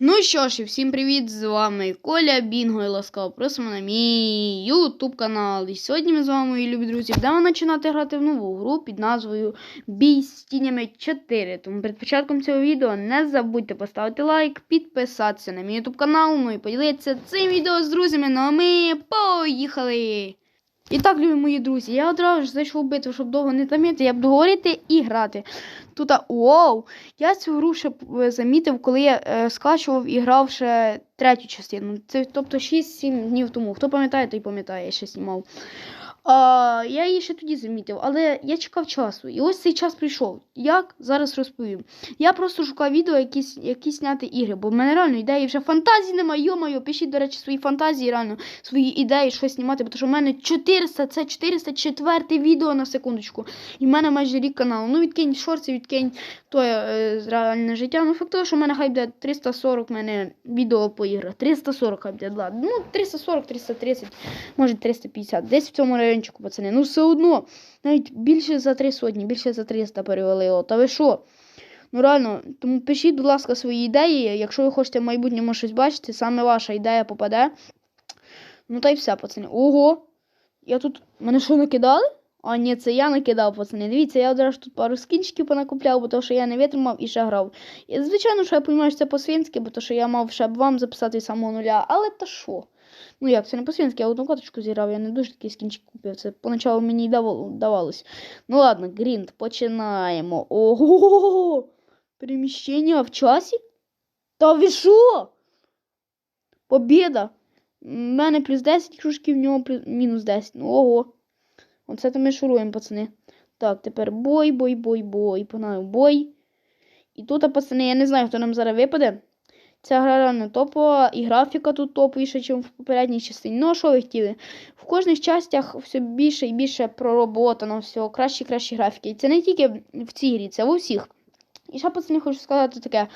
Ну що ж, і всім привіт! З вами Коля Бінго і ласкаво просимо на мій ютуб канал. І сьогодні ми з вами, мої любі друзі, будемо починати грати в нову гру під назвою Бій з тінями 4. Тому перед початком цього відео не забудьте поставити лайк, підписатися на мій ютуб канал, ну і поділитися цим відео з друзями. Ну а ми поїхали! І так, любі мої друзі, я одразу ж зайшов в битву, щоб довго не тамити, я буду говорити і грати. Тут, уоу! Я цю гру ще е, замітив, коли я е, скачував і грав ще третю частину. Це тобто 6-7 днів тому. Хто пам'ятає, той пам'ятає, я ще знімав. А, я її ще тоді замітив, але я чекав часу. І ось цей час прийшов. Як? Зараз розповім. Я просто шукав відео, якісь, якісь зняти ігри, бо в мене реально ідеї вже фантазії немає. Йо-моє, пишіть, до речі, свої фантазії, реально, свої ідеї, щось знімати, бо що в мене 400, це 404 відео на секундочку. І в мене майже рік каналу. Ну, відкинь шорти, відкинь то е, реальне життя. Ну, факт того, що в мене хай буде 340 в мене відео по іграх. 340 хай буде, ладно. Ну, 340, 330, може 350. Десь в цьому райончику, пацани. Ну, все одно. Навіть більше за три сотні, більше за 300 перевалило. Та ви що? Ну реально, тому пишіть, будь ласка, свої ідеї. Якщо ви хочете в майбутньому щось бачити, саме ваша ідея попаде. Ну та й все, пацани. Ого! Я тут. Мене що накидали? А, ні, це я накидав, пацани. Дивіться, я одразу тут пару скінчиків понакупляв, бо то, що я не витримав і ще грав. І, звичайно, що я розумію, що це по-свинськи, бо то, що я мав ще б вам записати самого нуля. Але та що? Ну як, це не по-свинськи, я одну каточку зіграв, я не дуже такий скінчик купив. Це поначалу мені й давало- давалось. Ну ладно, грінд, починаємо. Ого! Переміщення в часі? Та ви що? Побєда! У мене плюс 10 кружків, в нього плюс, мінус 10. Ну, ого. Оце то ми шуруємо, пацани. Так, тепер бой, бой, бой, бой. Погнали, бой. І тут, пацани, я не знаю, хто нам зараз випаде. Ця гра реально топова, і графіка тут топовіша, ніж в попередній частині. Ну, а що ви хотіли? В кожних частях все більше і більше пророботано, все краще і кращі графіки. І це не тільки в цій грі, це в усіх. І ще, пацани, хочу сказати таке.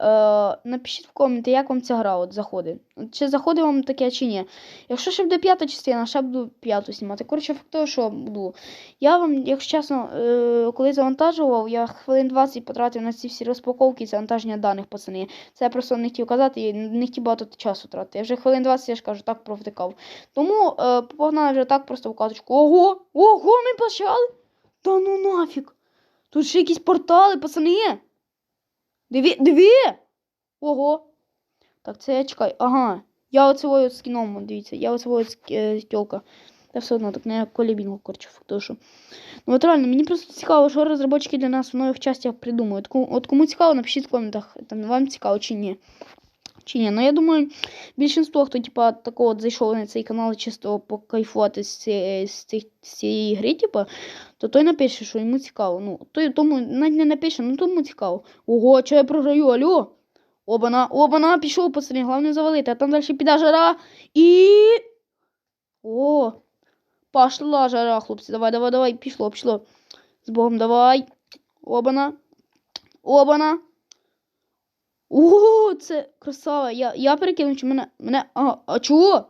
Е, напишіть в коменти, як вам ця гра от заходить. Чи заходить вам таке, чи ні. Якщо ще буде п'ята частина, ще буду п'яту знімати. Коротше, факт того, що буду. Я вам, якщо чесно, е, коли завантажував, я хвилин 20 потратив на ці всі розпаковки і завантаження даних, пацани. Це я просто не хотів казати і не хотів багато часу тратити. Я вже хвилин 20, я ж кажу, так провтикав. Тому е, погнали вже так просто в каточку. Ого! Ого, ми почали! Та ну нафіг! Тут ще якісь портали, пацани! Диві, Дві? Ого! Так, це я чекаю. Ага. Я оцелую з кіном, дивіться, я оцелую з тілка. Я все одно, так не як колібінгу, коротше, фактушу. Ну от реально, мені просто цікаво, що розробники для нас в нових частях придумують. От кому цікаво, напишіть в коментах, там вам цікаво чи ні. Чи ні. Ну я думаю, більшість, хто типа, такого зайшов на цей канал чисто покайфувати з цієї, з цієї гри, типа, то той напише, що йому цікаво. Ну, той тому навіть не напише, ну тому цікаво. Ого, що я програю, алло? Обана, обана, пішов, пацани, головне завалити, а там далі піде жара і. О! Пошла жара, хлопці. Давай, давай, давай, пішло, пішло. З Богом давай. Обана. Обана. О, це красава. Я, я перекинув, чи мене. мене. Ага, а чого?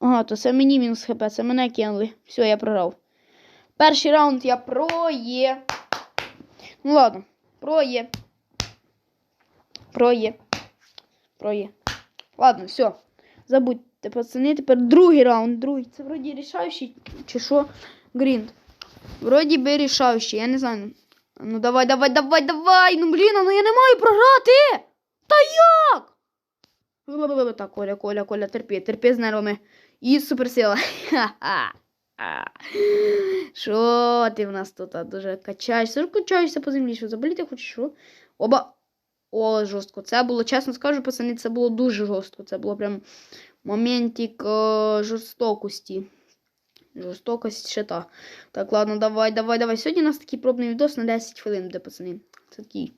Ага, то це мені мінус хп, це мене кинули. Все, я програв. Перший раунд я проє. Ну ладно, проє. Проє. Проє. Ладно, все. Забудьте, пацани, тепер другий раунд. Другий. Це вроді рішаючий, чи що? Грінд. Вроді би рішаючий, я не знаю. Ну давай, давай, давай, давай. Ну блін, ну я не маю програти. Та як? Так, Коля, Коля, Коля, терпи, терпи з нервами. І суперсила. Що ти в нас тут дуже качаєшся? Качаєшся по землі, що заболіти хочеш, що? Оба. О, жорстко. Це було, чесно скажу, пацани, це було дуже жорстко. Це було прям моментик е, жорстокості. Жорстокость ще та. Так, ладно, давай, давай, давай. Сьогодні у нас такий пробний відос на 10 хвилин буде, пацани. Це такий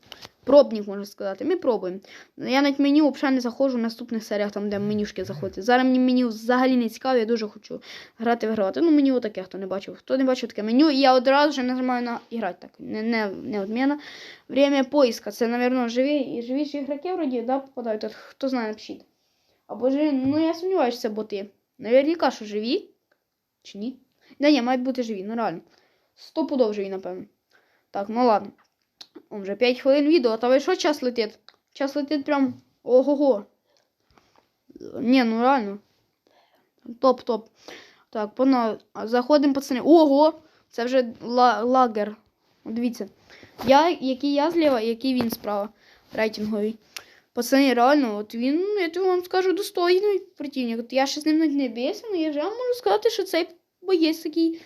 пробник, можна сказати. Ми пробуємо. Я навіть меню взагалі не заходжу в наступних серіях, там, де менюшки заходять. Зараз мені меню взагалі не цікаво, я дуже хочу грати в грати. Ну, меню таке, хто не бачив. Хто не бачив таке меню, і я одразу ж нажимаю на іграти так. Не, не, не одміна. Время поиска. Це, мабуть, живі, живіші ігроки вроді, да, попадають. Хто знає, напишіть. Або ж, ну я сумніваюся, це боти. Наверняка, що живі. Чи ні? Да ні, мають бути живі, ну реально. Сто пудов живі, напевно. Так, ну ладно. О, вже 5 хвилин відео, та ви що час летить? Час летить прям ого-го. Ні, ну реально. Топ-топ. Так, пона... заходимо, пацани. Ого! Це вже ла- лагер. Дивіться. Я, який я зліва, який він справа. Рейтинговий. Пацани, реально, от він, я тобі вам скажу, достойний противник. От я ще з ним навіть не бився, але я вже можу сказати, що цей боєць такий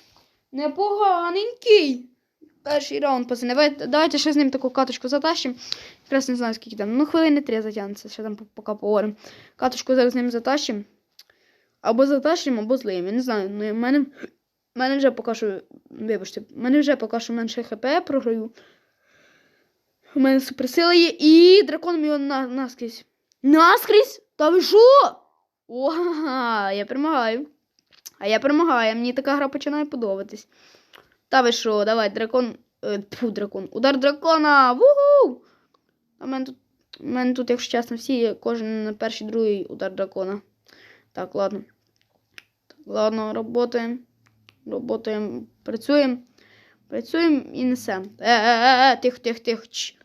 непоганенький. Перший раунд, пацани. Давайте, давайте ще з ним таку каточку затащимо. Якраз не знаю, скільки там. Ну, хвилини три затягнеться, ще там поки поговоримо. Каточку зараз з ним затащимо. Або затащимо, або злиємо. Я не знаю. Ну, в мене, в мене вже поки що. Вибачте, мене вже поки що менше хп програю. У мене суперсила є і дракон його на, наскрізь. Наскрізь? Та ви що? Ога, я перемагаю. А я перемагаю, мені така гра починає подобатись. Та ви що, давай, дракон. Е, тьфу, дракон. Удар дракона! Вугу! А в мене тут, у мене тут, якщо чесно, всі, кожен перший, другий удар дракона. Так, ладно. Так, ладно, работаємо. Работаємо, працюємо. Працюємо і несемо. Е-е-е, тихо, тихо, тихо. Чш.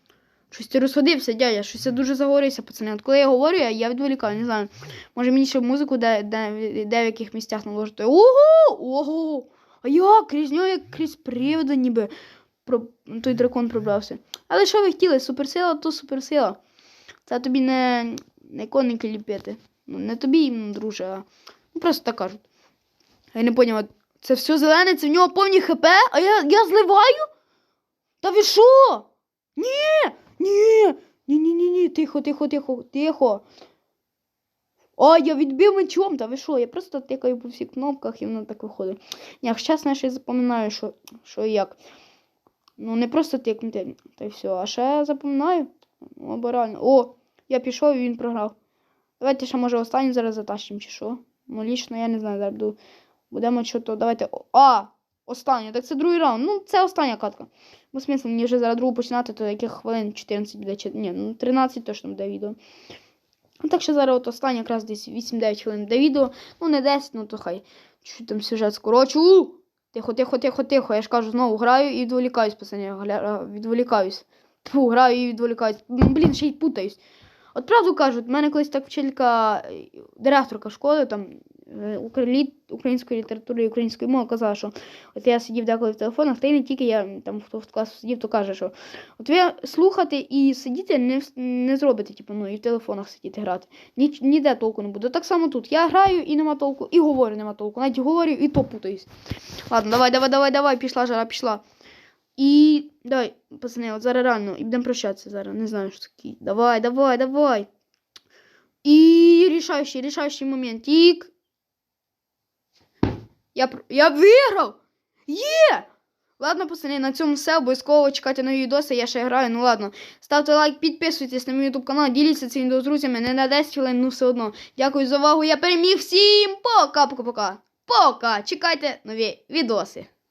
Щось ти розходився, дядя, щось я дуже загорівся, пацани. От коли я говорю, я, я відволікаю, не знаю. Може мені ще музику де, де, де в яких місцях наложити. Ого! Ого! А як? Крізь нього, як крізь привода ніби про... той дракон пробрався. Але що ви хотіли? Суперсила, то суперсила. Це тобі не, не коники ліпити. Ну, не тобі, друже, а ну, просто так кажуть. Я не поняла, це все зелене, це в нього повні хп, а я, я зливаю? Та ви що? Ні! Ні! Ні, ні, ні, ні, тихо, тихо, тихо, тихо. О, я відбив мечом, та ви що? Я просто тикаю по всіх кнопках і воно так виходить. Ні, якщо чесно, я запам'ятаю, що, що як. Ну, не просто тикнути, та й все, а ще запам'ятаю. Ну, або. О, я пішов і він програв. Давайте ще, може, останній зараз затащимо, чи що. Ну, лічно, я не знаю, зараз буду. Будемо що то. Давайте. А! Останнє, так це другий раунд. Ну, це остання катка. Бо смисл мені вже зараз другу починати, то яких хвилин 14 буде, чи ні, ну 13 точно буде відео. Ну, так що зараз от останнє якраз десь 8-9 хвилин буде відео. Ну, не 10, ну то хай. Чуть там сюжет скорочу. Тихо, тихо, тихо, тихо. Я ж кажу, знову граю і відволікаюсь, пацані. Відволікаюсь. Тьфу, граю і відволікаюсь. Блін, ще й путаюсь. От правду кажуть, в мене колись так вчителька, е, директорка школи, там української літератури і української мови казала, що от я сидів деколи в телефонах, та й не тільки я там хто в класу сидів, то каже, що от ви слухати і сидіти не, не зробите, типу, ну і в телефонах сидіти грати. Ні, ніде толку не буде. Так само тут. Я граю і нема толку, і говорю нема толку. Навіть говорю і то путаюсь. Ладно, давай, давай, давай, давай, пішла жара, пішла. І давай, пацани, от зараз реально, і будемо прощатися зараз. Не знаю, що таке. Давай, давай, давай. І рішаючий, рішаючий момент. Тік. Я, я виграв! Є! Ладно, пацани, на цьому все. Обов'язково чекайте нові відоси, я ще граю. Ну ладно. Ставте лайк, підписуйтесь на мій YouTube канал, діліться цим відео з друзями. Не на 10 хвилин, ну все одно. Дякую за увагу. Я переміг всім. Пока, пока, пока. Пока. Чекайте нові відоси.